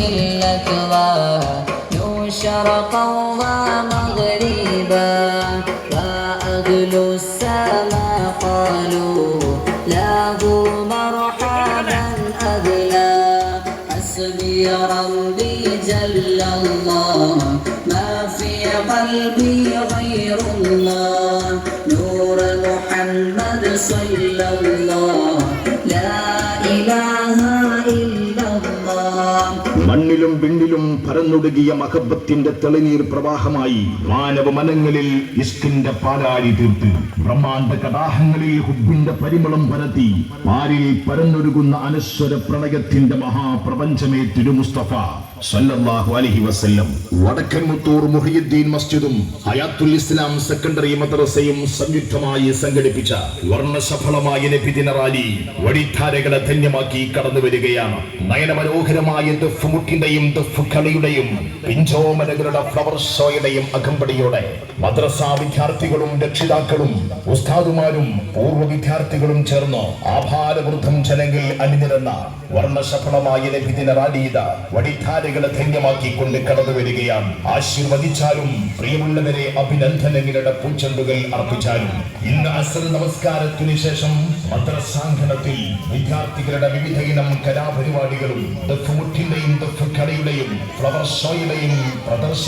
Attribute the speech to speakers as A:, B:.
A: الأكوى ومغربا وأهل السماء قالوا له مرحبا حسبي ربي جل الله ما في قلبي غير الله. نور محمد صلى الله
B: മണ്ണിലും വിണ്ണിലും പരന്നൊടുകിയ മഹബത്തിന്റെ തെളിനീർ പ്രവാഹമായി മാനവ മനങ്ങളിൽ ഇഷ്കിന്റെ പാലാഴി തീർത്ത് ബ്രഹ്മാണ്ട കടാഹങ്ങളിൽ ഹുബിന്റെ പരിമളം പരത്തി പാലിൽ പരന്നൊരുകുന്ന അനശ്വര പ്രണയത്തിന്റെ മഹാപ്രപഞ്ചമേ തിരുമുസ്തഫ സല്ലല്ലാഹു അലൈഹി വസല്ലം. വടക്കൻ മുത്തൂർ മുഹിയുദ്ദീൻ മസ്ജിദും ഹയാത്തുൽ ഇസ്ലാം സെക്കൻഡറി മദ്രസയും സംയുക്തമായി സംഘടിപ്പിച്ച വർണസഫലമായ നബിദിന റാലി വഴിധാരകളെ ധന്യമാക്കി കടന്നു വരികയാണ്. നയനമനോഹരമായ ദഫ്മുട്ടിന്റെയും ദഫ് പിഞ്ചോമലകളുടെ ഫ്ലവർ ഷോയുടെയും അകമ്പടിയോടെ മദ്രസ വിദ്യാർത്ഥികളും രക്ഷിതാക്കളും ഉസ്താദുമാരും പൂർവ വിദ്യാർത്ഥികളും ചേർന്ന് ആഭാരവൃദ്ധം ജനങ്ങൾ അണിനിരന്ന വർണസഫലമായ നബിദിന റാലിയിത വഴിധാരകളെ ധന്യമാക്കിക്കൊണ്ട് കടന്നു വരികയാണ്. ആശീർവദിച്ചാലും പ്രിയമുള്ളവരെ അഭിനന്ദനങ്ങളുടെ പൂച്ചെണ്ടുകൾ അർപ്പിച്ചാലും. ഇന്ന് അസൽ നമസ്കാരത്തിന് ശേഷം മദ്രസാങ്കണത്തിൽ വിദ്യാർത്ഥികളുടെ വിവിധ ഇനം കലാപരിപാടികളും ഫ്ലവർ ഷോയുടെയും പ്രദർശന